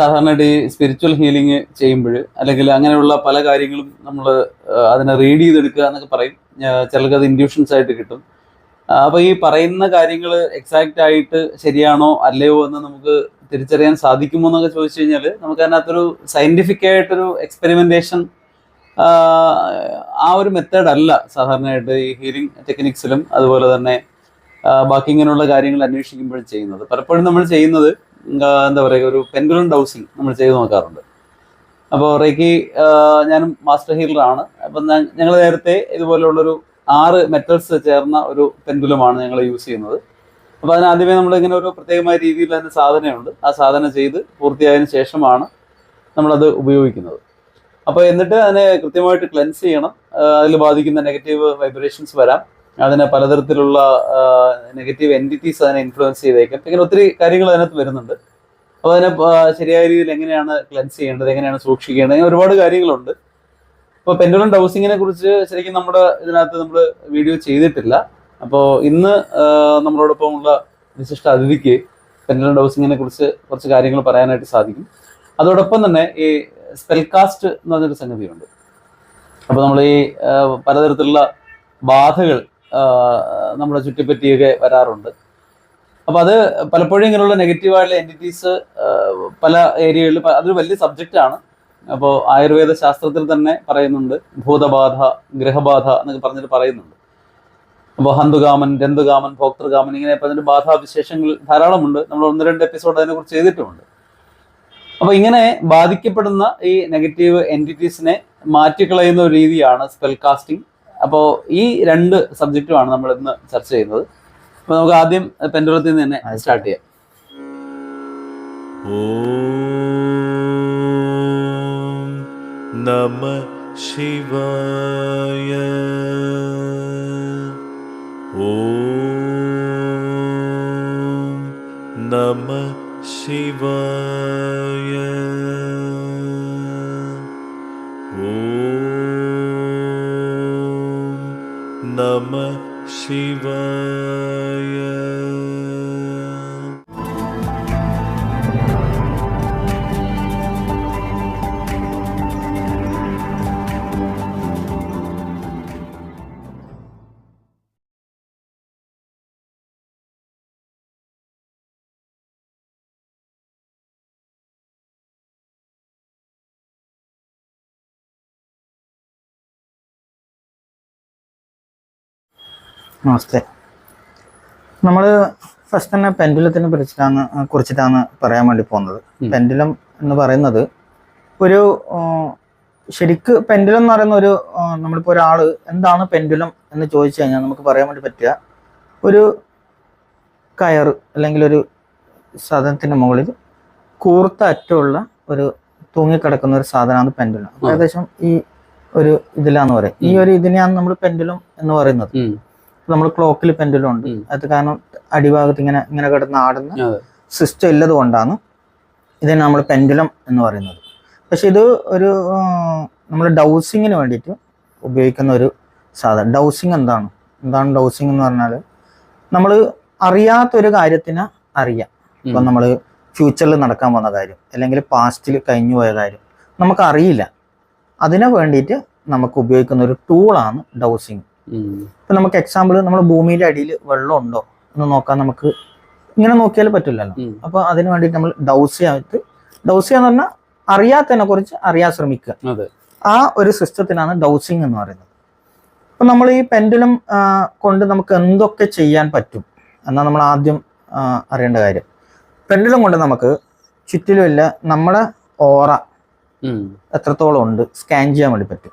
സാധാരണയായിട്ട് ഈ spiritual healing ചെയ്യുമ്പോൾ അല്ലെങ്കിൽ അങ്ങനെയുള്ള പല കാര്യങ്ങളും നമ്മൾ അതിനെ റീഡ് ചെയ്തെടുക്കുക എന്നൊക്കെ പറയും. ചിലർക്ക് അത് ഇൻഡ്യൂഷൻസ് ആയിട്ട് കിട്ടും. അപ്പോൾ അപ്പൊ ഈ പറയുന്ന കാര്യങ്ങൾ എക്സാക്റ്റ് ആയിട്ട് ശരിയാണോ അല്ലയോ എന്ന് നമുക്ക് തിരിച്ചറിയാൻ സാധിക്കുമോ എന്നൊക്കെ ചോദിച്ചു കഴിഞ്ഞാൽ നമുക്ക് അതിനകത്തൊരു സയന്റിഫിക് ആയിട്ടൊരു എക്സ്പെരിമെന്റേഷൻ ആ ഒരു മെത്തേഡ് അല്ല സാധാരണയായിട്ട് ഈ ഹീലിംഗ് ടെക്നിക്സിലും അതുപോലെ തന്നെ ബാക്കി ഇങ്ങനെയുള്ള കാര്യങ്ങൾ അന്വേഷിക്കുമ്പോഴും ചെയ്യുന്നത്. പലപ്പോഴും നമ്മൾ ചെയ്യുന്നത് എന്താ പറയുക ഒരു പെൻഗുലൻ ഡൗസിങ് നമ്മൾ ചെയ്തു നോക്കാറുണ്ട്. അപ്പോൾ റേക്കി ഞാനും മാസ്റ്റർ ഹീലറാണ് അപ്പം ഞങ്ങൾ നേരത്തെ ഇതുപോലെയുള്ളൊരു ആറ് മെറ്റൽസ് ചേർന്ന ഒരു പെൻഡുലമാണ് ഞങ്ങൾ യൂസ് ചെയ്യുന്നത്. അപ്പോൾ അതിന് ആദ്യമേ നമ്മൾ ഇങ്ങനെ ഒരു പ്രത്യേകമായ രീതിയിൽ അതിന് സാധനമുണ്ട് ആ സാധനം ചെയ്ത് പൂർത്തിയായതിനു ശേഷമാണ് നമ്മളത് ഉപയോഗിക്കുന്നത്. അപ്പോൾ എന്നിട്ട് അതിനെ കൃത്യമായിട്ട് ക്ലെൻസ് ചെയ്യണം. അതിൽ ബാധിക്കുന്ന നെഗറ്റീവ് വൈബ്രേഷൻസ് വരാം. അതിനെ പലതരത്തിലുള്ള നെഗറ്റീവ് എന്റിറ്റീസ് അതിനെ ഇൻഫ്ലുവൻസ് ചെയ്തേക്കാം. ഇങ്ങനെ ഒത്തിരി കാര്യങ്ങൾ അതിനകത്ത് വരുന്നുണ്ട്. അപ്പോൾ അതിനെ ശരിയായ രീതിയിൽ എങ്ങനെയാണ് ക്ലെൻസ് ചെയ്യേണ്ടത് എങ്ങനെയാണ് സൂക്ഷിക്കേണ്ടത് അങ്ങനെ ഒരുപാട് കാര്യങ്ങളുണ്ട്. അപ്പോൾ പെൻഡുലം ഡൗസിങ്ങിനെ കുറിച്ച് ശരിക്കും നമ്മുടെ ഇതിനകത്ത് നമ്മൾ വീഡിയോ ചെയ്തിട്ടില്ല. അപ്പോൾ ഇന്ന് നമ്മളോടൊപ്പം ഉള്ള വിശിഷ്ട അതിഥിക്ക് പെൻഡുലം ഡൗസിങ്ങിനെ കുറിച്ച് കുറച്ച് കാര്യങ്ങൾ പറയാനായിട്ട് സാധിക്കും. അതോടൊപ്പം തന്നെ ഈ സ്പെൽ കാസ്റ്റ് എന്ന് പറഞ്ഞൊരു സംഗതിയുണ്ട്. അപ്പോൾ നമ്മൾ ഈ പലതരത്തിലുള്ള ബാധകൾ നമ്മളെ ചുറ്റിപ്പറ്റിയൊക്കെ വരാറുണ്ട്. അപ്പോൾ അത് പലപ്പോഴും ഇങ്ങനെയുള്ള നെഗറ്റീവായിട്ടുള്ള എന്റിറ്റീസ് പല ഏരിയകളിൽ അതൊരു വലിയ സബ്ജക്റ്റാണ് അപ്പോൾ ആയുർവേദ ശാസ്ത്രത്തിൽ തന്നെ പറയുന്നുണ്ട് ഭൂതബാധ ഗ്രഹബാധ എന്നൊക്കെ പറഞ്ഞിട്ട് പറയുന്നുണ്ട്. അപ്പോൾ ഹന്തുകാമൻ രന്തുകാമൻ ഭോക്തൃകാമൻ ഇങ്ങനെ പറഞ്ഞിട്ട് ബാധാവിശേഷങ്ങൾ ധാരാളമുണ്ട്. നമ്മൾ ഒന്ന് രണ്ട് എപ്പിസോഡ് അതിനെക്കുറിച്ച് ചെയ്തിട്ടുമുണ്ട് അപ്പോൾ ഇങ്ങനെ ബാധിക്കപ്പെടുന്ന ഈ നെഗറ്റീവ് എന്റിറ്റീസിനെ മാറ്റിക്കളയുന്ന ഒരു രീതിയാണ് സ്പെൽ കാസ്റ്റിംഗ് അപ്പോൾ ഈ രണ്ട് സബ്ജക്റ്റുമാണ് നമ്മൾ ഇന്ന് ചർച്ച ചെയ്യുന്നത്. അപ്പോൾ നമുക്ക് ആദ്യം പെൻഡുളത്തിൽ നിന്ന് തന്നെ സ്റ്റാർട്ട് ചെയ്യാം. നമ ശിവായ. ഓ നമ ശിവായ. शिव നമസ്തേ. നമ്മൾ ഫസ്റ്റ് തന്നെ പെൻഡുലത്തിനെ കുറിച്ചിട്ടാണ് കുറിച്ചിട്ടാണ് പറയാൻ വേണ്ടി പോകുന്നത്. പെൻഡുലം എന്ന് പറയുന്നത് ഒരു ശരിക്ക് പെൻഡുലം എന്ന് പറയുന്ന ഒരു നമ്മളിപ്പോൾ ഒരാൾ എന്താണ് പെൻഡുലം എന്ന് ചോദിച്ചു കഴിഞ്ഞാൽ നമുക്ക് പറയാൻ വേണ്ടി പറ്റുക ഒരു കയർ അല്ലെങ്കിൽ ഒരു സാധനത്തിന്റെ മുകളിൽ കൂർത്ത അറ്റമുള്ള ഒരു തൂങ്ങിക്കിടക്കുന്ന ഒരു സാധനമാണ് പെൻഡുലം. ഏകദേശം ഈ ഒരു ഇതിലാന്ന് പറയും. ഈ ഒരു ഇതിനെയാണ് നമ്മൾ പെൻഡുലം എന്ന് പറയുന്നത്. നമ്മൾ ക്ലോക്കിൽ പെൻഡലും ഉണ്ട്. അത് കാരണം അടിഭാഗത്ത് ഇങ്ങനെ ഇങ്ങനെ കിടന്ന് ആടുന്ന സിസ്റ്റം ഇല്ലത് കൊണ്ടാണ് ഇതിനെ നമ്മൾ പെൻഡുലം എന്ന് പറയുന്നത്. പക്ഷെ ഇത് ഒരു നമ്മൾ ഡൗസിങ്ങിന് വേണ്ടിയിട്ട് ഉപയോഗിക്കുന്ന ഒരു സാധനം. ഡൗസിങ് എന്താണ്? എന്താണ് ഡൗസിങ് എന്ന് പറഞ്ഞാൽ നമ്മൾ അറിയാത്തൊരു കാര്യത്തിന് അറിയാം. ഇപ്പം നമ്മൾ ഫ്യൂച്ചറിൽ നടക്കാൻ പോകുന്ന കാര്യം അല്ലെങ്കിൽ പാസ്റ്റിൽ കഴിഞ്ഞു പോയ കാര്യം. നമുക്ക് അറിയില്ല അതിനെ വേണ്ടിയിട്ട് നമുക്ക് ഉപയോഗിക്കുന്ന ഒരു ടൂളാണ് ഡൗസിങ്. ഇപ്പൊ നമുക്ക് എക്സാമ്പിൾ നമ്മുടെ ഭൂമിയുടെ അടിയിൽ വെള്ളം ഉണ്ടോ എന്ന് നോക്കാൻ നമുക്ക് ഇങ്ങനെ നോക്കിയാൽ പറ്റില്ലല്ലോ. അപ്പോൾ അപ്പൊ അതിന് വേണ്ടിയിട്ട് നമ്മൾ ഡൗസിയായിട്ട് ഡൗസിയ എന്ന് പറഞ്ഞാൽ അറിയാത്തതിനെ കുറിച്ച് അറിയാൻ ശ്രമിക്കുക. ആ ഒരു സിസ്റ്റത്തിനാണ് ഡൗസിങ് എന്ന് പറയുന്നത്. അപ്പൊ നമ്മൾ ഈ പെൻഡുലം കൊണ്ട് നമുക്ക് എന്തൊക്കെ ചെയ്യാൻ പറ്റും എന്നാണ് നമ്മൾ ആദ്യം അറിയേണ്ട കാര്യം. പെൻഡുലം കൊണ്ട് നമുക്ക് ചുറ്റിലുമില്ല നമ്മുടെ ഓറ. എത്രത്തോളം ഉണ്ട് സ്കാൻ ചെയ്യാൻ വേണ്ടി പറ്റും.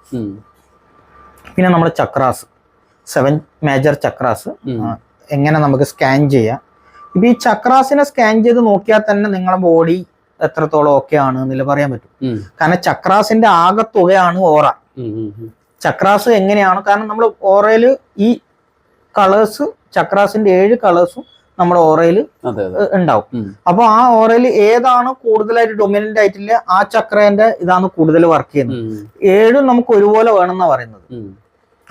പിന്നെ നമ്മുടെ ചക്രാസ്. സെവൻ മേജർ ചക്രാസ് എങ്ങനെ നമുക്ക് സ്കാൻ ചെയ്യാം? ഇപ്പൊ ഈ ചക്രാസിനെ സ്കാൻ ചെയ്ത് നോക്കിയാൽ തന്നെ നിങ്ങളെ ബോഡി എത്രത്തോളം ഓക്കെ ആണ് എന്നില്ല പറയാൻ പറ്റും. കാരണം ചക്രാസിന്റെ ആകെ തുകയാണ് ഓറ. ചക്രാസ് എങ്ങനെയാണ്? കാരണം നമ്മൾ ഓറയിൽ ഈ കളേഴ്സ് ചക്രാസിന്റെ ഏഴ് കളേഴ്സും നമ്മുടെ ഓറയിൽ ഉണ്ടാവും. അപ്പൊ ആ ഓറയിൽ ഏതാണ് കൂടുതലായിട്ട് ഡൊമിനന്റ് ആയിട്ടില്ല? ആ ചക്രേന്റെ ഇതാണ് കൂടുതൽ വർക്ക് ചെയ്യുന്നത്. ഏഴും നമുക്ക് ഒരുപോലെ വേണം വേണമെന്നാണ് പറയുന്നത്.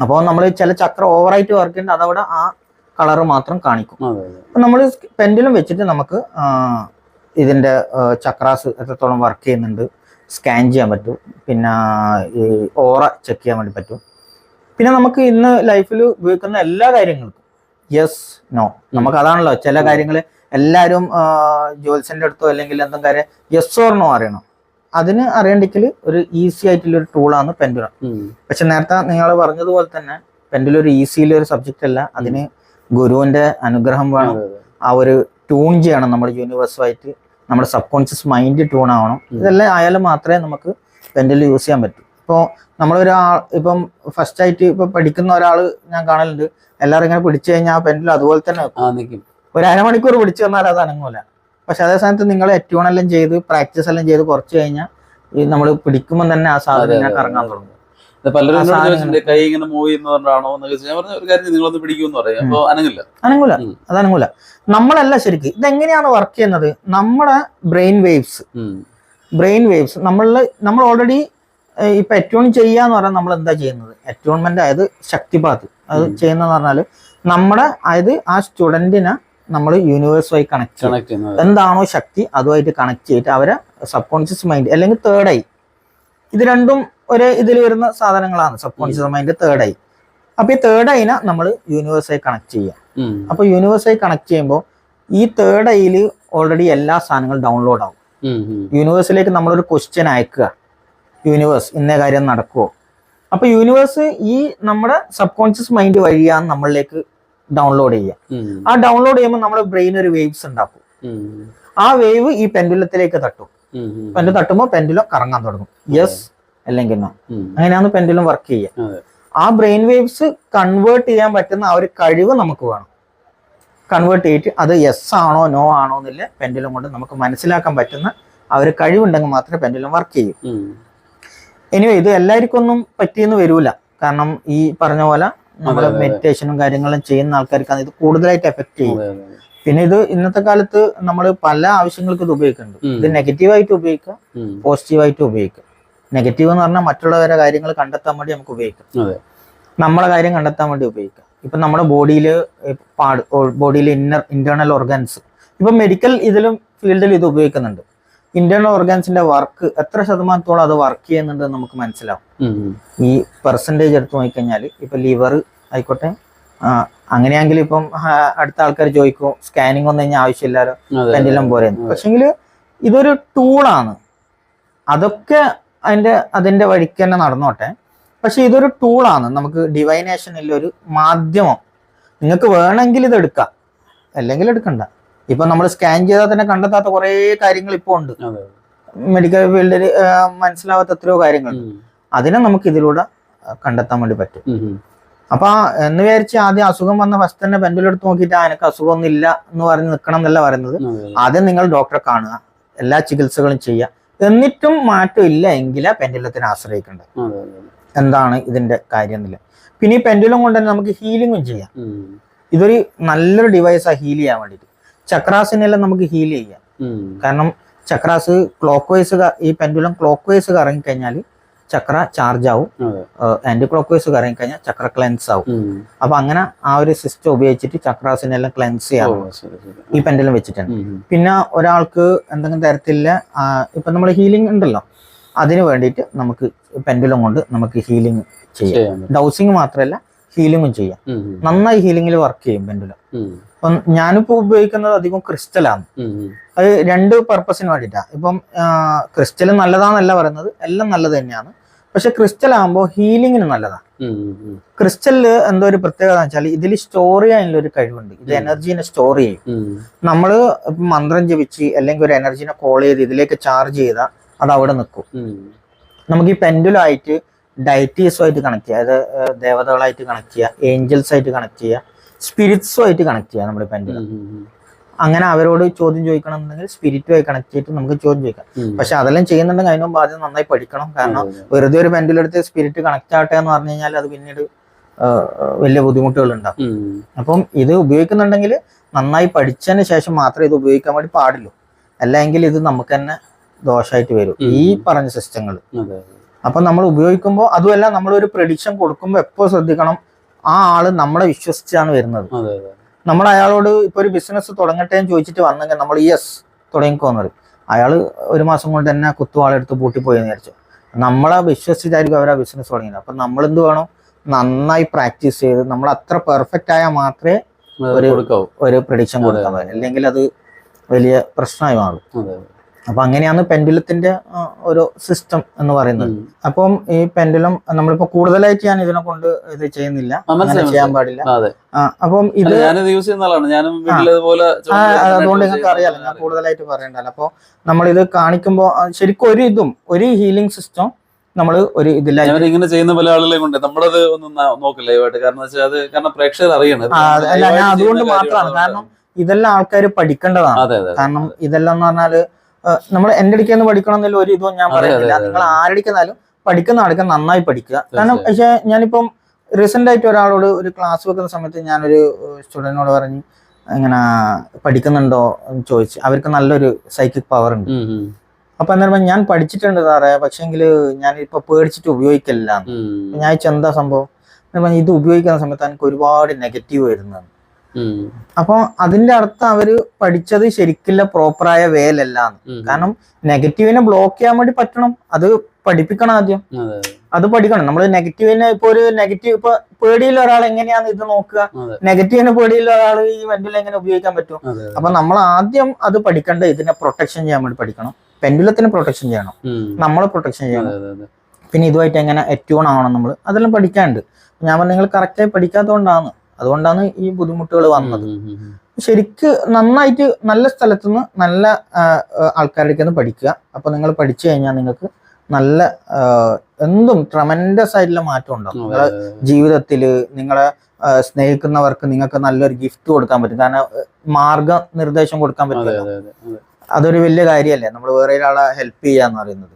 അപ്പോൾ നമ്മൾ ചില ചക്ര ഓവറായിട്ട് വർക്ക് ചെയ്യുന്നുണ്ട് അതവിടെ ആ കളർ മാത്രം കാണിക്കും. അപ്പം നമ്മൾ പെൻഡിലും വെച്ചിട്ട് നമുക്ക് ഇതിന്റെ ഇതിന്റെ ചക്രാസ് എത്രത്തോളം വർക്ക് ചെയ്യുന്നുണ്ട് സ്കാൻ ചെയ്യാൻ പറ്റും. പിന്നെ ഈ ഓറ ചെക്ക് ചെയ്യാൻ വേണ്ടി പറ്റും. പിന്നെ നമുക്ക് ഇന്ന് ലൈഫിൽ ഉപയോഗിക്കുന്ന എല്ലാ കാര്യങ്ങൾക്കും യെസ് നോ നമുക്ക് അതാണല്ലോ ചില കാര്യങ്ങൾ എല്ലാവരും ജോത്സ്യന്റെ അടുത്തോ അല്ലെങ്കിൽ എന്തെങ്കിലും കാര്യം യെസ് ഓർ നോ അറിയണം. അതിന് അറിയണ്ടെങ്കിൽ ഒരു ഈസി ആയിട്ടുള്ള ഒരു ടൂളാണ് പെൻഡുലം. പക്ഷെ നേരത്തെ നിങ്ങൾ പറഞ്ഞതുപോലെ തന്നെ പെൻഡുലം ഒരു ഈസിയിലെ ഒരു സബ്ജക്റ്റ് അല്ല. അതിന് ഗുരുവിന്റെ അനുഗ്രഹം വേണം. ആ ഒരു ട്യൂൺ ചെയ്യണം നമ്മുടെ യൂണിവേഴ്സുമായിട്ട് നമ്മുടെ സബ് കോൺഷ്യസ് മൈൻഡ് ട്യൂൺ ആവണം ഇതെല്ലാം ആയാലും മാത്രമേ നമുക്ക് പെൻഡുലം യൂസ് ചെയ്യാൻ പറ്റൂ. ഇപ്പോൾ നമ്മളൊരാൾ ഇപ്പം ഫസ്റ്റ് ആയിട്ട് ഇപ്പം പഠിക്കുന്ന ഒരാൾ ഞാൻ കാണലുണ്ട്. എല്ലാവരും ഇങ്ങനെ പിടിച്ചു കഴിഞ്ഞാൽ ആ പെൻഡുലം അതുപോലെ തന്നെ ഒരു അരമണിക്കൂർ പിടിച്ചു വന്നാൽ അത് അനങ്ങൂല. പക്ഷെ അതേ സമയത്ത് നിങ്ങൾ ഏറ്റവും എല്ലാം ചെയ്ത് പ്രാക്ടീസ് എല്ലാം ചെയ്ത് കുറച്ച് കഴിഞ്ഞാൽ ഈ നമ്മൾ പിടിക്കുമ്പോൾ തന്നെ ആ സാധനം കറങ്ങാൻ തുടങ്ങും. അതനങ്ങൂല പലരും ചോദിച്ചിട്ടുണ്ട് കൈ ഇങ്ങനെ മൂവ് ചെയ്യുന്നതുകൊണ്ടാണോ ഞാൻ പറഞ്ഞ ഒരു കാര്യം നിങ്ങളൊന്ന് പിടിക്കുമെന്ന് പറയാം. അപ്പോൾ അനങ്ങില്ല. അനങ്ങൂല. ഉം. അത് അനങ്ങൂല നമ്മളല്ല ശരിക്കും. ഇതെങ്ങനെയാണ് വർക്ക് ചെയ്യുന്നത്? നമ്മുടെ ബ്രെയിൻ വേവ്സ് ബ്രെയിൻ വേവ്സ് നമ്മളിൽ നമ്മൾ ഓൾറെഡി ഇപ്പൊ അറ്റോൺ ചെയ്യാന്ന് പറഞ്ഞാൽ നമ്മൾ എന്താ ചെയ്യുന്നത്? അറ്റോൺമെന്റ് അതായത് ശക്തിപാത്ത്. അത് ചെയ്യുന്ന ചെയ്യുന്നതെന്ന് പറഞ്ഞാൽ നമ്മുടെ അതായത് ആ സ്റ്റുഡന്റിനെ നമ്മൾ യൂണിവേഴ്സുമായി കണക്ട് കണക്ട് ചെയ്യുന്നത്. എന്താണോ ശക്തി അതുമായിട്ട് കണക്ട് ചെയ്തിട്ട് അവരെ സബ് കോൺഷ്യസ് മൈൻഡ് അല്ലെങ്കിൽ തേർഡ് ഐ ഇത് രണ്ടും ഒരേ ഇതിൽ വരുന്ന സാധനങ്ങളാണ് subconscious mind third eye അപ്പൊ ഈ തേർഡ് ഐനെ നമ്മൾ യൂണിവേഴ്സായി കണക്ട് ചെയ്യാം. അപ്പൊ യൂണിവേഴ്സായി കണക്ട് ചെയ്യുമ്പോൾ ഈ തേർഡ് ഐയിൽ ഓൾറെഡി എല്ലാ സാധനങ്ങളും ഡൗൺലോഡ് ആവും. യൂണിവേഴ്സിലേക്ക് നമ്മളൊരു ക്വസ്റ്റ്യൻ അയക്കുക. യൂണിവേഴ്സ് ഇന്ന കാര്യം നടക്കുമോ അപ്പൊ യൂണിവേഴ്സ് ഈ നമ്മുടെ സബ് കോൺഷ്യസ് മൈൻഡ് വഴിയാണ് നമ്മളിലേക്ക് ഡൗൺലോഡ് ചെയ്യുക ആ ഡൗൺലോഡ് ചെയ്യുമ്പോൾ നമ്മുടെ ബ്രെയിൻ ഒരു വേവ്സ് ഉണ്ടാക്കും. ആ വേവ് ഈ പെൻഡുലത്തിലേക്ക് തട്ടും. പെൻഡു തട്ടുമ്പോൾ പെൻഡുലം കറങ്ങാൻ തുടങ്ങും. യെസ് അല്ലെങ്കിൽ നോ. അങ്ങനെയാണ് പെൻഡുലം വർക്ക് ചെയ്യുക. ആ ബ്രെയിൻ വേവ്സ് കൺവേർട്ട് ചെയ്യാൻ പറ്റുന്ന ആ ഒരു കഴിവ് നമുക്ക് വേണം. കൺവേർട്ട് ചെയ്തിട്ട് അത് യെസ് ആണോ നോ ആണോ എന്നില്ല പെൻഡുലം കൊണ്ട് നമുക്ക് മനസ്സിലാക്കാൻ പറ്റുന്ന ആ ഒരു കഴിവുണ്ടെങ്കിൽ മാത്രമേ പെൻഡുലം വർക്ക് ചെയ്യൂ. എനിവേ ഇത് എല്ലാവർക്കും ഒന്നും പറ്റിയെന്ന് വരൂല. കാരണം ഈ പറഞ്ഞ പോലെ നമ്മുടെ. മെഡിറ്റേഷനും കാര്യങ്ങളും ചെയ്യുന്ന ആൾക്കാർക്കാണ് ഇത് കൂടുതലായിട്ട് എഫക്ട് ചെയ്യും. പിന്നെ ഇത് ഇന്നത്തെ കാലത്ത് നമ്മൾ പല ആവശ്യങ്ങൾക്ക് ഇത് ഉപയോഗിക്കുന്നുണ്ട്. ഇത് നെഗറ്റീവായിട്ട് ഉപയോഗിക്കാം. പോസിറ്റീവായിട്ട് ഉപയോഗിക്കാം നെഗറ്റീവ് എന്ന് പറഞ്ഞാൽ മറ്റുള്ളവരെ കാര്യങ്ങൾ കണ്ടെത്താൻ വേണ്ടി നമുക്ക് ഉപയോഗിക്കാം. നമ്മളെ കാര്യം കണ്ടെത്താൻ വേണ്ടി ഉപയോഗിക്കാം ഇപ്പൊ നമ്മുടെ ബോഡിയിൽ പാട് ബോഡിയിലെ ഇന്നർ ഇന്റേണൽ ഓർഗൻസ് ഇപ്പൊ മെഡിക്കൽ ഇതിലും ഫീൽഡിൽ ഇത് ഉപയോഗിക്കുന്നുണ്ട് ഇന്റേണൽ ഓർഗാൻസിന്റെ വർക്ക് എത്ര ശതമാനത്തോളം അത് വർക്ക് ചെയ്യുന്നുണ്ട് നമുക്ക് മനസ്സിലാവും. ഈ പെർസെന്റേജ് എടുത്ത് നോക്കിക്കഴിഞ്ഞാൽ ഇപ്പൊ ലിവർ ആയിക്കോട്ടെ അങ്ങനെയാണെങ്കിൽ ഇപ്പം അടുത്ത ആൾക്കാർ ചോദിക്കും സ്കാനിങ് ഒന്നും കഴിഞ്ഞാൽ ആവശ്യമില്ലാലോ? പെൻഡിലും പെൻഡിലം പോലെ. പക്ഷെങ്കിൽ ഇതൊരു ടൂളാണ് അതൊക്കെ അതിന്റെ അതിന്റെ വഴിക്ക് തന്നെ നടന്നോട്ടെ. പക്ഷെ ഇതൊരു ടൂളാണ് നമുക്ക് ഡിവൈനേഷനിൽ ഒരു മാധ്യമം. നിങ്ങൾക്ക് വേണമെങ്കിൽ ഇത് എടുക്കാം. അല്ലെങ്കിൽ എടുക്കണ്ട. ഇപ്പൊ നമ്മൾ സ്കാൻ ചെയ്താൽ തന്നെ കണ്ടെത്താത്ത കുറെ കാര്യങ്ങൾ ഇപ്പോൾ ഉണ്ട്. മെഡിക്കൽ ഫീൽഡിൽ മനസ്സിലാവാത്ത എത്രയോ കാര്യങ്ങൾ അതിനെ നമുക്ക് ഇതിലൂടെ കണ്ടെത്താൻ വേണ്ടി പറ്റും. അപ്പൊ എന്ന് വിചാരിച്ച് ആദ്യം അസുഖം വന്ന ഫസ്റ്റ് തന്നെ പെൻഡിലെടുത്ത് നോക്കിയിട്ട് എനിക്ക് അസുഖമൊന്നും ഇല്ല എന്ന് പറഞ്ഞ് നിൽക്കണം എന്നല്ല പറയുന്നത്. ആദ്യം നിങ്ങൾ ഡോക്ടറെ കാണുക. എല്ലാ ചികിത്സകളും ചെയ്യുക. എന്നിട്ടും മാറ്റം ഇല്ല എങ്കിലാ പെൻഡുലത്തിനെ ആശ്രയിക്കേണ്ടത്. എന്താണ് ഇതിന്റെ കാര്യം എന്നില്ല പിന്നെ ഈ പെൻഡുലം കൊണ്ട് തന്നെ നമുക്ക് ഹീലിംഗും ചെയ്യാം. ഇതൊരു നല്ലൊരു ഡിവൈസാണ് ഹീൽ ചെയ്യാൻ വേണ്ടിയിട്ട്. ചക്രാസിനെല്ലാം നമുക്ക് ഹീൽ ചെയ്യാം. കാരണം ചക്രാസ് ക്ലോക്ക് വൈസ് ഈ പെൻഡുലം ക്ലോക്ക് വൈസ് കറങ്ങിക്കഴിഞ്ഞാൽ ചക്ര ചാർജ് ആവും. ആന്റി ക്ലോക്ക് വൈസ് കറങ്ങിക്കഴിഞ്ഞാൽ ചക്ര ക്ലെൻസ് ആവും. അപ്പൊ അങ്ങനെ ആ ഒരു സിസ്റ്റം ഉപയോഗിച്ചിട്ട് ചക്രാസിനെല്ലാം ക്ലെൻസ് ചെയ്യാം. ഈ പെൻഡുലം വെച്ചിട്ടുണ്ട്. പിന്നെ ഒരാൾക്ക് എന്തെങ്കിലും തരത്തിലുള്ള ഇപ്പൊ നമ്മൾ ഹീലിംഗ് ഉണ്ടല്ലോ. അതിന് വേണ്ടിയിട്ട് നമുക്ക് പെൻഡുലം കൊണ്ട് നമുക്ക് ഹീലിംഗ് ചെയ്യാം. ഡൗസിങ് മാത്രമല്ല ഹീലിംഗും ചെയ്യാം. നന്നായി ഹീലിംഗിൽ വർക്ക് ചെയ്യും പെൻഡുലം ഞാനിപ്പോ ഉപയോഗിക്കുന്നത് അധികം ക്രിസ്റ്റലാണ്. അത് രണ്ട് പർപ്പസിന് വേണ്ടിയിട്ടാണ് ഇപ്പം ക്രിസ്റ്റൽ നല്ലതാണെന്നല്ല പറയുന്നത് എല്ലാം നല്ലത് തന്നെയാണ്. പക്ഷെ ക്രിസ്റ്റൽ ആകുമ്പോൾ ഹീലിങ്ങിന് നല്ലതാണ് ക്രിസ്റ്റലിൽ എന്തോ ഒരു പ്രത്യേകത വെച്ചാൽ ഇതിൽ സ്റ്റോർ ചെയ്യാനുള്ള ഒരു കഴിവുണ്ട്. ഇത്. എനർജീനെ സ്റ്റോർ ചെയ്യും. നമ്മൾ നമ്മൾ മന്ത്രം ജപിച്ച് അല്ലെങ്കിൽ ഒരു എനർജീനെ കോൾ ചെയ്ത് ഇതിലേക്ക് ചാർജ് ചെയ്താൽ അത് അവിടെ നിൽക്കും നമുക്ക് ഈ പെൻഡുലായിട്ട് ഡയറ്റീസുമായിട്ട് കണക്ട് ചെയ്യുക. അതായത് ദേവതകളായിട്ട് കണക്ട് ചെയ്യുക. ഏഞ്ചൽസ് ആയിട്ട് കണക്ട് ചെയ്യുക. സ്പിരിറ്റ്സുമായിട്ട് കണക്ട് ചെയ്യുക നമ്മുടെ. ഉം. അങ്ങനെ അവരോട് ചോദ്യം ചോദിക്കണം എന്നുണ്ടെങ്കിൽ സ്പിരിറ്റുമായി കണക്ട് ചെയ്തിട്ട് നമുക്ക് ചോദ്യം ചോദിക്കാം. പക്ഷെ അതെല്ലാം ചെയ്യുന്നുണ്ടെങ്കിൽ അതിനും ആദ്യം നന്നായി പഠിക്കണം. കാരണം. വെറുതെ ഒരു പെൻഡിലെടുത്ത് സ്പിരിറ്റ് കണക്ട് ആവട്ടെ എന്ന് പറഞ്ഞു കഴിഞ്ഞാൽ അത് പിന്നീട് വലിയ ബുദ്ധിമുട്ടുകൾ ഉണ്ടാവും. അപ്പം ഇത് ഉപയോഗിക്കുന്നുണ്ടെങ്കിൽ നന്നായി പഠിച്ചതിന് ശേഷം മാത്രമേ ഇത് ഉപയോഗിക്കാൻ വേണ്ടി പാടുള്ളൂ. അല്ലെങ്കിൽ ഇത് നമുക്ക് തന്നെ ദോഷമായിട്ട് വരും. ഈ പറഞ്ഞ സിസ്റ്റങ്ങൾ. അപ്പം നമ്മൾ ഉപയോഗിക്കുമ്പോൾ അതുമല്ല നമ്മളൊരു പ്രഡിക്ഷൻ കൊടുക്കുമ്പോൾ എപ്പോൾ ശ്രദ്ധിക്കണം? ആ ആൾ നമ്മളെ വിശ്വസിച്ചാണ് വരുന്നത്. നമ്മൾ അയാളോട് ഇപ്പൊ ഒരു ബിസിനസ് തുടങ്ങട്ടെ എന്ന് ചോദിച്ചിട്ട് വന്നെങ്കിൽ നമ്മൾ യെസ് തുടങ്ങിക്കോന്നത് അയാൾ ഒരു മാസം കൊണ്ട് തന്നെ കുത്തുവാളെടുത്ത് പൂട്ടിപ്പോയി എന്ന് വിചാരിച്ചു. നമ്മളെ വിശ്വസിച്ചായിരിക്കും അവർ ആ ബിസിനസ് തുടങ്ങിയത്. അപ്പം നമ്മൾ എന്ത് വേണം? നന്നായി പ്രാക്ടീസ് ചെയ്ത് നമ്മൾ അത്ര പെർഫെക്റ്റ് ആയാൽ മാത്രമേ ഒരു- ഒരു പ്രഡിക്ഷൻ കൊടുക്കാൻ പറ്റും. അല്ലെങ്കിൽ അത് വലിയ പ്രശ്നമായി മാറും. അപ്പൊ അങ്ങനെയാണ് പെൻഡുലത്തിന്റെ ഒരു സിസ്റ്റം എന്ന് പറയുന്നത്. അപ്പം ഈ പെൻഡുലം നമ്മളിപ്പോ കൂടുതലായിട്ട് ഞാൻ ഇതിനെ കൊണ്ട് ഇത് ചെയ്യുന്നില്ല. ചെയ്യാൻ പാടില്ല. അപ്പം ഇത് യൂസ് അതുകൊണ്ട് നിങ്ങൾക്ക് അറിയാലോ ഞാൻ കൂടുതലായിട്ട് പറയണ്ടല്ലോ. അപ്പോൾ നമ്മളിത് കാണിക്കുമ്പോൾ ശരിക്കും ഒരു ഇതും ഒരു ഹീലിംഗ് സിസ്റ്റം നമ്മൾ ഒരു ഇതില്ല ഇങ്ങനെ ചെയ്യുന്ന പല ആളുകളെ കൊണ്ട് നമ്മളത് ഒന്നും നോക്കില്ല കാരണം അത് കാരണം പ്രേക്ഷകർ അറിയണം അതുകൊണ്ട് മാത്രമാണ്. കാരണം ഇതെല്ലാം ആൾക്കാർ പഠിക്കേണ്ടതാണ്. കാരണം ഇതെല്ലാം എന്ന് പറഞ്ഞാൽ നമ്മൾ എന്റെ അടുക്കൽ പഠിക്കണം എന്നുള്ള ഒരു ഇതും ഞാൻ പറയുന്നില്ല. നിങ്ങൾ ആരടിക്കുന്നാലും പഠിക്കുന്ന ആൾക്ക് നന്നായി പഠിക്കുക. കാരണം പക്ഷെ ഞാനിപ്പം റീസെന്റ് ആയിട്ട് ഒരാളോട് ഒരു ക്ലാസ് വെക്കുന്ന സമയത്ത് ഞാനൊരു സ്റ്റുഡന്റിനോട് പറഞ്ഞു ഇങ്ങനെ പഠിക്കുന്നുണ്ടോ? എന്ന് ചോദിച്ചു. അവർക്ക് നല്ലൊരു സൈക്കിക് പവർ ഉണ്ട്. അപ്പൊ അന്നേരം ഞാൻ പഠിച്ചിട്ടുണ്ട് സാറേ. പക്ഷെങ്കിൽ ഞാൻ ഇപ്പൊ പേടിച്ചിട്ട് ഉപയോഗിക്കില്ല ഞാൻ ചെന്താ എന്താ സംഭവം? ഇത് ഉപയോഗിക്കുന്ന സമയത്ത് എനിക്ക് ഒരുപാട് നെഗറ്റീവ് വരുന്നത് ഉം, അപ്പോൾ അതിന്റെ അർത്ഥം അവർ പഠിച്ചത് ശരിക്കില്ല പ്രോപ്പറായ വേലല്ലാന്ന് ഉം. കാരണം നെഗറ്റീവിനെ ബ്ലോക്ക് ചെയ്യാൻ വേണ്ടി പറ്റണം. അത് പഠിപ്പിക്കണം ആദ്യം. അതെ പഠിക്കണം. നമ്മൾ നെഗറ്റീവിനെ ഇപ്പൊ ഒരു നെഗറ്റീവ് ഇപ്പൊ പേടിയുള്ള ഒരാൾ എങ്ങനെയാന്ന് ഇത് നോക്കുക? നെഗറ്റീവിനെ പേടിയുള്ള ഒരാൾ ഈ വെന്റിൽ എങ്ങനെ ഉപയോഗിക്കാൻ പറ്റും? അപ്പൊ നമ്മൾ ആദ്യം അത് പഠിക്കേണ്ട ഇതിനെ പ്രൊട്ടക്ഷൻ ചെയ്യാൻ വേണ്ടി പഠിക്കണം. പെൻഡുലത്തിന് പ്രൊട്ടക്ഷൻ ചെയ്യണം. നമ്മളെ പ്രൊട്ടക്ഷൻ ചെയ്യണം. പിന്നെ ഇതുമായിട്ട് എങ്ങനെ എറ്റ്യൂൺ ആവണം നമ്മൾ അതെല്ലാം പഠിക്കാനുണ്ട്. ഞാൻ പറഞ്ഞു നിങ്ങൾ കറക്റ്റായി പഠിക്കാത്തതുകൊണ്ടാണ് അതുകൊണ്ടാണ് ഈ ബുദ്ധിമുട്ടുകൾ വന്നത്. ശരിക്ക് നന്നായിട്ട് നല്ല സ്ഥലത്തുനിന്ന് നല്ല ആ, ആ, ആൾക്കാരുടെ ഒക്കെ പഠിക്കുക. അപ്പൊ നിങ്ങൾ പഠിച്ചു കഴിഞ്ഞാൽ നിങ്ങൾക്ക് നല്ല എന്തും ട്രമൻഡസ് ആയിട്ടുള്ള മാറ്റം ഉണ്ടാവും. നിങ്ങളെ അതെ, ജീവിതത്തിൽ നിങ്ങളെ സ്നേഹിക്കുന്നവർക്ക് നിങ്ങൾക്ക് നല്ലൊരു ഗിഫ്റ്റ് കൊടുക്കാൻ പറ്റും. കാരണം മാർഗനിർദ്ദേശം കൊടുക്കാൻ പറ്റില്ല. പറ്റും അതെ, അതെ, അതെ. അതൊരു വലിയ കാര്യമല്ലേ. നമ്മൾ വേറെ ഒരാളെ ഹെൽപ്പ് ചെയ്യാന്ന് പറയുന്നത്.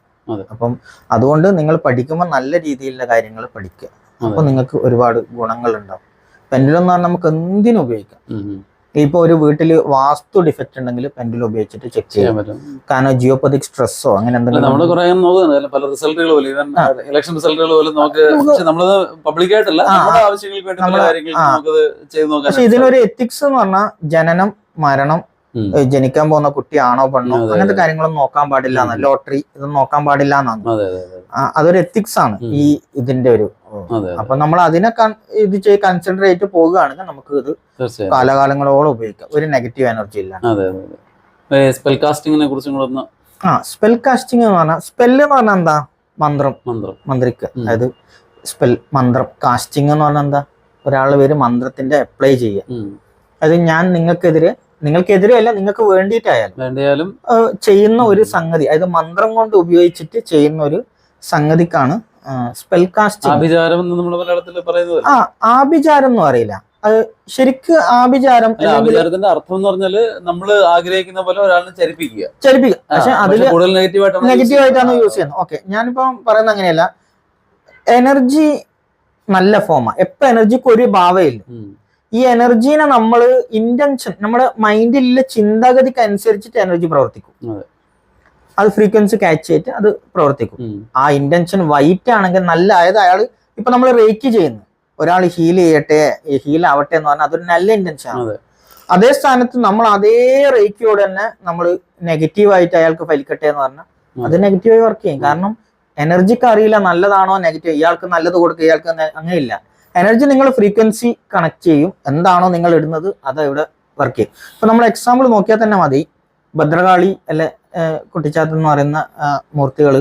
അപ്പം അതുകൊണ്ട് നിങ്ങൾ പഠിക്കുമ്പോൾ നല്ല രീതിയിലുള്ള കാര്യങ്ങൾ പഠിക്കുക. അപ്പൊ നിങ്ങൾക്ക് ഒരുപാട് ഗുണങ്ങൾ ഉണ്ടാവും പെൻഡുലം എന്ന് പറഞ്ഞാൽ നമുക്ക് എന്തിനും ഉപയോഗിക്കാം. ഇപ്പൊ ഒരു വീട്ടിൽ വാസ്തു ഡിഫക്റ്റ് ഉണ്ടെങ്കിൽ പെൻഡുലം ഉപയോഗിച്ചിട്ട് ചെക്ക് ചെയ്യാൻ ചെയ്യാം. പറ്റും. കാരണം ജിയോപതിക് സ്ട്രെസ്സോ അങ്ങനെ എന്തെങ്കിലും നമ്മൾ കുറെ നോക്കുന്നുണ്ട്. പല റിസൾട്ടുകൾ പോലും ഇവൻ ഇലക്ഷൻ റിസൾട്ടുകൾ പോലും നമുക്ക് നമുക്ക് പക്ഷെ നമ്മളത് ആവശ്യങ്ങൾക്ക് വേണ്ടി പല. നമുക്കത് ചെയ്ത് ഇതിനൊരു എത്തിക്സ് എന്ന് പറഞ്ഞാൽ ജനനം മരണം ജനിക്കാൻ പോകുന്ന കുട്ടിയാണോ പെണ്ണോ അങ്ങനത്തെ കാര്യങ്ങളൊന്നും നോക്കാൻ പാടില്ല ലോട്ടറി ഇതൊന്നും നോക്കാൻ പാടില്ല എന്നാണ്. അതെ അതെ അതെ. അതൊരു എത്തിക്സ് ആണ്. ഈ ഇതിന്റെ ഒരു അപ്പൊ നമ്മൾ അതിനെ ഇത് കൺസെൻട്രേറ്റ് കൺസിഡർ പോകുകയാണെങ്കിൽ നമുക്ക് ഇത് കാലകാലങ്ങളോളം ഉപയോഗിക്കാം. ഒരു നെഗറ്റീവ് എനർജി ഇല്ല. സ്പെൽ കാസ്റ്റിംഗിനെ കുറിച്ചും ആ സ്പെൽ കാസ്റ്റിംഗ് എന്ന് പറഞ്ഞാൽ സ്പെല്ല് എന്ന് പറഞ്ഞാൽ എന്താ? മന്ത്രം. മന്ത്രം. മന്ത്രിക്ക്. അതായത് സ്പെൽ മന്ത്രം. കാസ്റ്റിംഗ് എന്ന് പറഞ്ഞാൽ എന്താ? ഒരാൾ പേര് മന്ത്രത്തിന്റെ അപ്ലൈ ചെയ്യുക. അതായത് അത് ഞാൻ നിങ്ങൾക്കെതിരെ നിങ്ങൾക്കെതിരെ അല്ല നിങ്ങൾക്ക് വേണ്ടിയിട്ടായാലും. വേണ്ടിയാലും ചെയ്യുന്ന ഒരു സംഗതി. അതായത് മന്ത്രം കൊണ്ട് ഉപയോഗിച്ചിട്ട് ചെയ്യുന്ന ഒരു സംഗതിക്കാണ് സ്പെൽ കാസ്റ്റിംഗ് ആഭിചാരം നമ്മുടെ മലയാളത്തിൽ പറയുന്നത് ആ ആഭിചാരം എന്ന് പറയില്ല അത് ശരിക്ക് ആഭിചാരം ആഭിചാരത്തിന്റെ അർത്ഥം എന്ന് പറഞ്ഞാൽ നമ്മൾ ആഗ്രഹിക്കുന്ന പോലെ ഒരാളിനെ ചരിപ്പിക്കുക. ചരിപ്പിക്കുക. പക്ഷെ അതിൽ പക്ഷെ കൂടുതൽ നെഗറ്റീവ് ആയിട്ടാണ് യൂസ് ചെയ്യുന്നത്. ഓക്കെ ഞാനിപ്പോ പറയുന്നത് അങ്ങനെയല്ല. എനർജി നല്ല ഫോമാ എപ്പോ എനർജിക്ക് ഒരു ഭാവയില്ല ഈ എനർജീനെ നമ്മൾ ഇന്റൻഷൻ നമ്മുടെ മൈൻഡിലുള്ള ചിന്താഗതിക്ക് അനുസരിച്ചിട്ട് എനർജി പ്രവർത്തിക്കും. അതെ. ഫ്രീക്വൻസി ക്യാച്ച് ചെയ്തിട്ട് അത് പ്രവർത്തിക്കും. ആ ഇന്റൻഷൻ വൈറ്റ് ആണെങ്കിൽ നല്ല അതായത് അയാൾ ഇപ്പൊ നമ്മൾ റേക്ക് ചെയ്യുന്നു. ഒരാൾ ഹീൽ ചെയ്യട്ടെ ഹീൽ ആവട്ടെ എന്ന് പറഞ്ഞാൽ അതൊരു നല്ല ഇന്റൻഷൻ ആണ്. അതേ. സ്ഥാനത്ത് നമ്മൾ അതേ റേക്കിയോട് തന്നെ നമ്മൾ നെഗറ്റീവ് ആയിട്ട് അയാൾക്ക് ഫലിക്കട്ടെ എന്ന് പറഞ്ഞാൽ അത് നെഗറ്റീവായി വർക്ക് ചെയ്യും. കാരണം എനർജിക്ക് അറിയില്ല നല്ലതാണോ നെഗറ്റീവ് ഇയാൾക്ക് നല്ലത് കൊടുക്കുക ഇയാൾക്ക് അങ്ങനെ അങ്ങനെയില്ല എനർജി നിങ്ങൾ ഫ്രീക്വൻസി കണക്ട് ചെയ്യും. എന്താണോ നിങ്ങൾ ഇടുന്നത് അത് ഇവിടെ വർക്ക് ചെയ്യും. ഇപ്പൊ നമ്മൾ എക്സാമ്പിൾ നോക്കിയാൽ തന്നെ മതി. ഭദ്രകാളി അല്ലെ കുട്ടിച്ചാത്തൻ എന്ന് പറയുന്ന മൂർത്തികൾ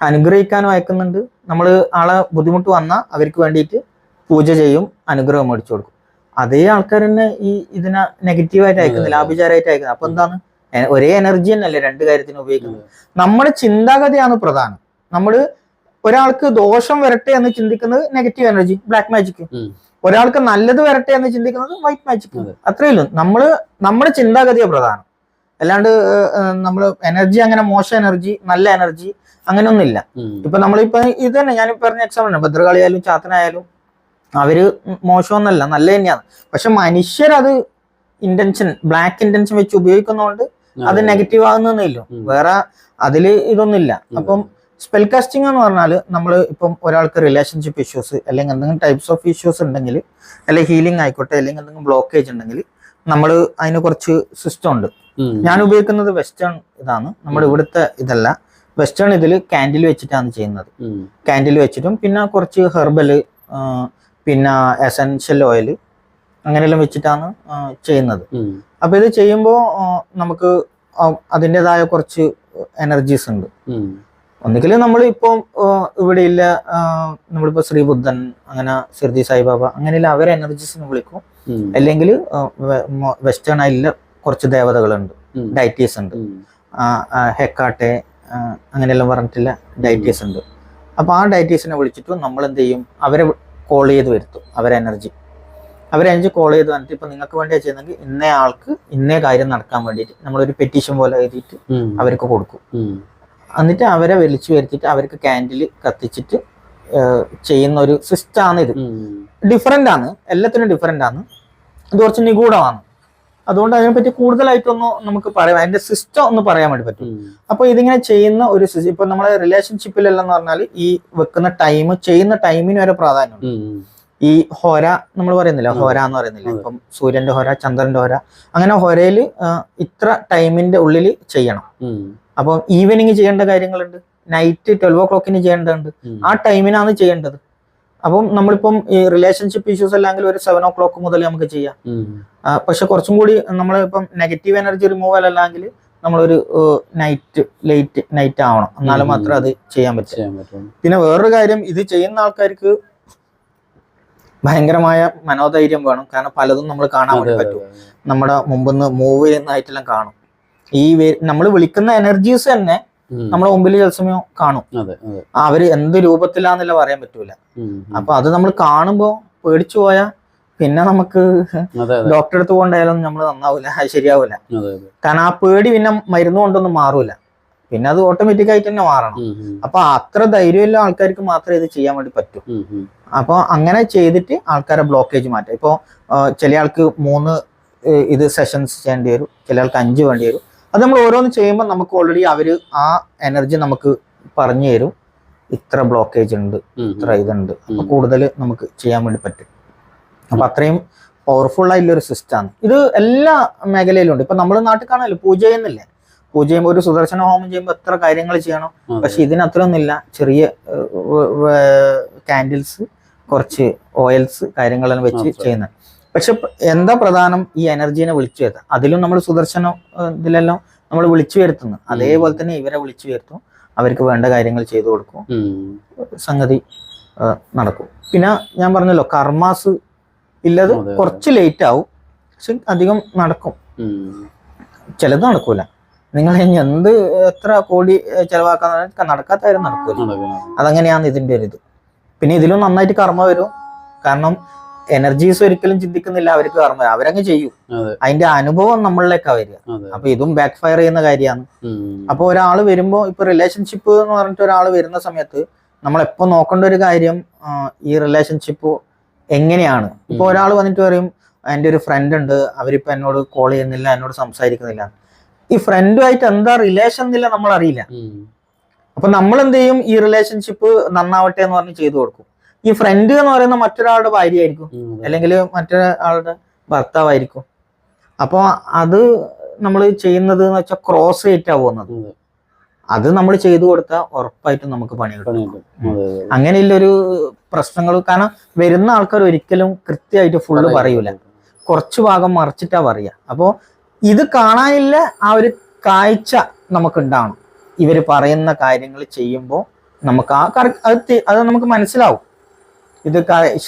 അനുഗ്രഹിക്കാനും അയക്കുന്നുണ്ട് നമ്മൾ ആളെ ബുദ്ധിമുട്ട് വന്നാൽ അവർക്ക് വേണ്ടിയിട്ട് പൂജ ചെയ്യും അനുഗ്രഹം മേടിച്ചു കൊടുക്കും. അതേ ആൾക്കാർ തന്നെ ഈ ഇതിനെ നെഗറ്റീവായിട്ട് അയക്കുന്നില്ല. ആഭിചാരമായിട്ട് അയക്കുന്നത് അപ്പൊ എന്താണ്? ഒരേ എനർജി തന്നെയല്ലേ രണ്ട് കാര്യത്തിന് ഉപയോഗിക്കുന്നത്. നമ്മുടെ ചിന്താഗതിയാണ് പ്രധാനം. നമ്മൾ ഒരാൾക്ക് ദോഷം വരട്ടെ എന്ന് ചിന്തിക്കുന്നത് നെഗറ്റീവ് എനർജി ബ്ലാക്ക് മാജിക് ഒരാൾക്ക് നല്ലത് വരട്ടെ എന്ന് ചിന്തിക്കുന്നത് വൈറ്റ് മാജിക് അത്രയല്ലോ അത്രയേ ഉള്ളൂ. നമ്മൾ നമ്മുടെ ചിന്താഗതിയാണ് പ്രധാനം. അല്ലാണ്ട് നമ്മൾ എനർജി അങ്ങനെ മോശം എനർജി നല്ല എനർജി അങ്ങനെയൊന്നുമില്ല. ഇപ്പൊ നമ്മളിപ്പോ ഇത് തന്നെ ഞാൻ പറഞ്ഞ എക്സാമ്പിൾ ഭദ്രകാളിയായാലും ചാത്തനായാലും അവർ മോശമൊന്നല്ല നല്ല തന്നെയാണ്. പക്ഷെ മനുഷ്യരത് ഇന്റൻഷൻ ബ്ലാക്ക് ഇന്റൻഷൻ വെച്ച് ഉപയോഗിക്കുന്നതുകൊണ്ട് അത് അതെ. നെഗറ്റീവ് ആകുന്നില്ല വേറെ അതിൽ ഇതൊന്നുമില്ല. അപ്പം സ്പെൽ കാസ്റ്റിംഗ് എന്ന് പറഞ്ഞാൽ നമ്മൾ ഇപ്പം ഒരാൾക്ക് റിലേഷൻഷിപ്പ് ഇഷ്യൂസ് അല്ലെങ്കിൽ എന്തെങ്കിലും ടൈപ്സ് ഓഫ് ഇഷ്യൂസ് ഉണ്ടെങ്കിൽ അല്ലെങ്കിൽ ഹീലിംഗ് ആയിക്കോട്ടെ അല്ലെങ്കിൽ എന്തെങ്കിലും ബ്ലോക്കേജ് ഉണ്ടെങ്കിൽ നമ്മൾ അതിന് കുറച്ച് സിസ്റ്റം ഉണ്ട്. ഞാൻ ഉപയോഗിക്കുന്നത് വെസ്റ്റേൺ ഇതാണ്. നമ്മുടെ ഇവിടുത്തെ ഇതല്ല. വെസ്റ്റേൺ ഇതിൽ കാൻഡിൽ വെച്ചിട്ടാണ് ചെയ്യുന്നത്. കാൻഡിൽ വെച്ചിട്ടും പിന്നെ കുറച്ച് ഹെർബൽ പിന്നെ എസെൻഷ്യൽ ഓയിൽ അങ്ങനെയെല്ലാം വെച്ചിട്ടാണ് ചെയ്യുന്നത്. അപ്പൊ ഇത് ചെയ്യുമ്പോൾ നമുക്ക് അതിന്റെതായ കുറച്ച് എനർജീസ് ഉണ്ട്. ഒന്നുകിൽ നമ്മൾ ഇവിടെയില്ല നമ്മളിപ്പോൾ ശ്രീബുദ്ധൻ അങ്ങനെ സിർജി സായിബാബ അങ്ങനെയുള്ള അവരെ എനർജീസിന് വിളിക്കും. അല്ലെങ്കിൽ വെസ്റ്റേൺ ആയില്ല കുറച്ച് ദേവതകളുണ്ട് ഡയറ്റീസ് ഡൈറ്റീസ് ഉണ്ട്. ഹെക്കാട്ടെ അങ്ങനെയെല്ലാം പറഞ്ഞിട്ടില്ല ഡൈറ്റീസ് ഉണ്ട്. അപ്പോൾ ആ ഡൈറ്റീസിനെ വിളിച്ചിട്ട് നമ്മൾ എന്ത് ചെയ്യും? അവരെ കോൾ ചെയ്ത് വരുത്തും അവരെ എനർജി അവരെ എനർജി കോൾ ചെയ്ത് വന്നിട്ട് ഇപ്പം നിങ്ങൾക്ക് വേണ്ടിയാണ് ചെയ്യുന്നെങ്കിൽ ഇന്നേ ആൾക്ക് ഇന്നേ കാര്യം നടക്കാൻ വേണ്ടിയിട്ട് നമ്മളൊരു പെറ്റീഷൻ പോലെ എഴുതിയിട്ട് അവർക്ക് കൊടുക്കും. എന്നിട്ട് അവരെ വലിച്ചു വരുത്തിയിട്ട് അവർക്ക് ക്യാൻഡിൽ കത്തിച്ചിട്ട് ചെയ്യുന്ന ഒരു സിസ്റ്റമാണ് ഇത് ഡിഫറെന്റ് ഡിഫറെന്റ് ആണ് എല്ലാത്തിനും ഡിഫറെന്റ് ആണ് ഇത് കുറച്ച് നിഗൂഢമാണ്. അതുകൊണ്ട് അതിനെപ്പറ്റി കൂടുതലായിട്ടൊന്നും നമുക്ക് പറയാം അതിന്റെ സിസ്റ്റം ഒന്ന് പറയാൻ വേണ്ടി പറ്റും. അപ്പൊ ഇതിങ്ങനെ ചെയ്യുന്ന ഒരു ഇപ്പൊ നമ്മളെ റിലേഷൻഷിപ്പിലെല്ലാം എന്ന് പറഞ്ഞാൽ ഈ വെക്കുന്ന ടൈം ചെയ്യുന്ന ടൈമിന് വരെ പ്രാധാന്യമുണ്ട്. ഈ ഹോര നമ്മൾ പറയുന്നില്ല. ഹോര എന്ന് പറയുന്നില്ല. ഇപ്പം സൂര്യന്റെ ഹോര ചന്ദ്രന്റെ ഹോര അങ്ങനെ ഹോരയിൽ ഇത്ര ടൈമിന്റെ ഉള്ളിൽ ചെയ്യണം. അപ്പം ഈവനിങ് ചെയ്യേണ്ട കാര്യങ്ങളുണ്ട്? നൈറ്റ് ട്വൽവ് ഓ ക്ലോക്കിന് ചെയ്യേണ്ടതുണ്ട്. ആ ടൈമിനാണ് ചെയ്യേണ്ടത്. അപ്പം നമ്മളിപ്പം ഈ റിലേഷൻഷിപ്പ് ഇഷ്യൂസ് അല്ലെങ്കിൽ ഒരു സെവൻ ഓ ക്ലോക്ക് മുതൽ നമുക്ക് ചെയ്യാം. പക്ഷെ കുറച്ചും കൂടി നമ്മളിപ്പം നെഗറ്റീവ് എനർജി റിമൂവൽ അല്ലെങ്കിൽ നമ്മളൊരു നൈറ്റ് ലേറ്റ് നൈറ്റ് ആവണം. എന്നാലും. മാത്രമേ അത് ചെയ്യാൻ പറ്റൂ. പിന്നെ വേറൊരു കാര്യം ഇത് ചെയ്യുന്ന ആൾക്കാർക്ക് ഭയങ്കരമായ മനോധൈര്യം വേണം. കാരണം പലതും നമ്മൾ കാണാൻ വേണ്ടി പറ്റും. നമ്മുടെ മുമ്പിന്ന് മൂവ് ചെയ്യുന്നതായിട്ടെല്ലാം കാണും. ഈ നമ്മൾ വിളിക്കുന്ന എനർജീസ് തന്നെ. നമ്മുടെ മുമ്പിൽ ചില സമയം കാണും. അവർ എന്ത് രൂപത്തിലാന്നില്ല പറയാൻ പറ്റൂല. അപ്പൊ അത് നമ്മൾ കാണുമ്പോ പേടിച്ചു പോയാ പിന്നെ നമുക്ക് ഡോക്ടറെ അടുത്ത് കൊണ്ടായാലും നമ്മൾ നന്നാവൂല അത് ശരിയാവൂല. കാരണം ആ പേടി പിന്നെ മരുന്ന് കൊണ്ടൊന്നും മാറൂല. പിന്നെ അത് ഓട്ടോമാറ്റിക് ആയിട്ട് തന്നെ മാറണം. അപ്പൊ അത്ര ധൈര്യമുള്ള ആൾക്കാർക്ക് മാത്രമേ ഇത് ചെയ്യാൻ വേണ്ടി പറ്റൂ. അപ്പൊ അങ്ങനെ ചെയ്തിട്ട് ആൾക്കാരെ ബ്ലോക്കേജ് മാറ്റാം. ഇപ്പോ ചില ആൾക്ക് മൂന്ന് ഇത് സെഷൻസ് ചെയ്യേണ്ടി വരും. ചില ആൾക്ക് അഞ്ച് വേണ്ടി വരും. അത് നമ്മൾ ഓരോന്ന് ചെയ്യുമ്പോൾ നമുക്ക് ഓൾറെഡി അവർ ആ എനർജി നമുക്ക് പറഞ്ഞു തരും. ഇത്ര ബ്ലോക്കേജ് ഉണ്ട് ഇത്ര ഇതുണ്ട്. അപ്പൊ കൂടുതൽ നമുക്ക് ചെയ്യാൻ വേണ്ടി പറ്റും. അപ്പൊ അത്രയും പവർഫുൾ ആയിട്ടുള്ള ഒരു സിസ്റ്റമാണ് ഇത് എല്ലാ മേഖലയിലും ഉണ്ട്. ഇപ്പൊ നമ്മൾ നാട്ടിൽ കാണാമല്ലോ പൂജ ചെയ്യുന്നില്ലേ? പൂജ ചെയ്യുമ്പോൾ ഒരു സുദർശന ഹോമം ചെയ്യുമ്പോൾ എത്ര കാര്യങ്ങൾ ചെയ്യണം. പക്ഷെ ഇതിനത്രയൊന്നുമില്ല. ചെറിയ കാൻഡിൽസ് കുറച്ച് ഓയിൽസ് കാര്യങ്ങളെല്ലാം വെച്ച് ചെയ്യുന്നത്. പക്ഷെ എന്താ പ്രധാനം ഈ എനർജീനെ വിളിച്ചു വരുത്തുക അതിലും നമ്മൾ സുദർശന ഇതിലെല്ലാം നമ്മൾ വിളിച്ചു വരുത്തുന്നു. അതേപോലെ തന്നെ ഇവരെ വിളിച്ചു വരുത്തും. അവർക്ക് വേണ്ട കാര്യങ്ങൾ ചെയ്തു കൊടുക്കും. സംഗതി നടക്കും. പിന്നെ ഞാൻ പറഞ്ഞല്ലോ കർമാസ് ഇല്ലത്. കുറച്ച് ലേറ്റ് ആവും. പക്ഷെ അധികം നടക്കും. ചിലത് നടക്കൂല. നിങ്ങൾ ഇനി എന്ത് എത്ര കോടി ചെലവാക്കാൻ നടക്കാത്ത കാര്യം നടക്കൂല. അതങ്ങനെയാണ് ഇതിന്റെ ഒരു ഇത്. പിന്നെ ഇതിലും നന്നായിട്ട് കർമ്മ വരും. കാരണം എനർജീസ് ഒരിക്കലും ചിന്തിക്കുന്നില്ല അവർക്ക് കർമ്മം വരും. അവരങ്ങ് ചെയ്യും. അതെ. അതിന്റെ അനുഭവം നമ്മളിലേക്കാ വരിക. അപ്പൊ ഇതും ബാക്ക് ഫയർ ചെയ്യുന്ന കാര്യമാണ്. അപ്പൊ ഒരാൾ വരുമ്പോ ഇപ്പൊ റിലേഷൻഷിപ്പ് എന്ന് പറഞ്ഞിട്ട് ഒരാൾ വരുന്ന സമയത്ത് നമ്മൾ എപ്പോ നോക്കേണ്ട ഒരു കാര്യം ഈ റിലേഷൻഷിപ്പ് എങ്ങനെയാണ്? ഇപ്പൊ. ഒരാൾ വന്നിട്ട് പറയും എന്റെ ഒരു ഫ്രണ്ട് ഉണ്ട്. അവരിപ്പോ എന്നോട് കോൾ ചെയ്യുന്നില്ല എന്നോട് സംസാരിക്കുന്നില്ല. ഈ ഫ്രണ്ടുമായിട്ട് എന്താ റിലേഷൻ എന്നില്ല നമ്മൾ അറിയില്ല. അപ്പൊ നമ്മൾ എന്ത് ചെയ്യും? ഈ റിലേഷൻഷിപ്പ് നന്നാവട്ടെ എന്ന് പറഞ്ഞ് ചെയ്തു കൊടുക്കും. ഈ ഫ്രണ്ട് എന്ന് പറയുന്ന മറ്റൊരാളുടെ ഭാര്യ ആയിരിക്കും. അല്ലെങ്കിൽ മറ്റൊരാളുടെ ഭർത്താവായിരിക്കും. അപ്പോൾ അത് നമ്മൾ ചെയ്യുന്നത് എന്ന് വെച്ചാൽ ക്രോസ് ഏറ്റാ പോകുന്നത്. അത്. നമ്മൾ ചെയ്തു കൊടുത്താൽ ഉറപ്പായിട്ടും നമുക്ക് പണി കിട്ടും. അങ്ങനെയുള്ളൊരു പ്രശ്നങ്ങൾ കാരണം വരുന്ന ആൾക്കാർ ഒരിക്കലും കൃത്യമായിട്ട് ഫുള്ള് പറയൂല. കുറച്ച് ഭാഗം മറിച്ചിട്ടാ പറയുക അപ്പോൾ ഇത് കാണാനില്ല ആ ഒരു കാഴ്ച നമുക്ക് ഉണ്ടാവണം ഇവർ പറയുന്ന കാര്യങ്ങൾ ചെയ്യുമ്പോൾ നമുക്ക് ആ കറക്റ്റ് അത് അത് നമുക്ക് മനസ്സിലാവും. ഇത്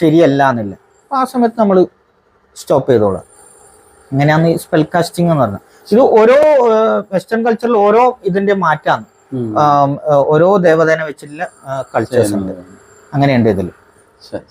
ശരിയല്ല എന്നില്ല. ആ സമയത്ത് നമ്മൾ സ്റ്റോപ്പ് ചെയ്തോളാം അങ്ങനെയാണ് ഈ സ്പെൽ കാസ്റ്റിംഗ് എന്ന് പറഞ്ഞത്. ഇത് ഓരോ വെസ്റ്റേൺ കൾച്ചറിൽ ഓരോ ഇതിന്റെ മാറ്റാണ്. ഓരോ ദേവതേനെ വെച്ചിട്ടുള്ള കൾച്ചേഴ്സ് ഉണ്ട്. അങ്ങനെയുണ്ട് ഇതിൽ ശരി.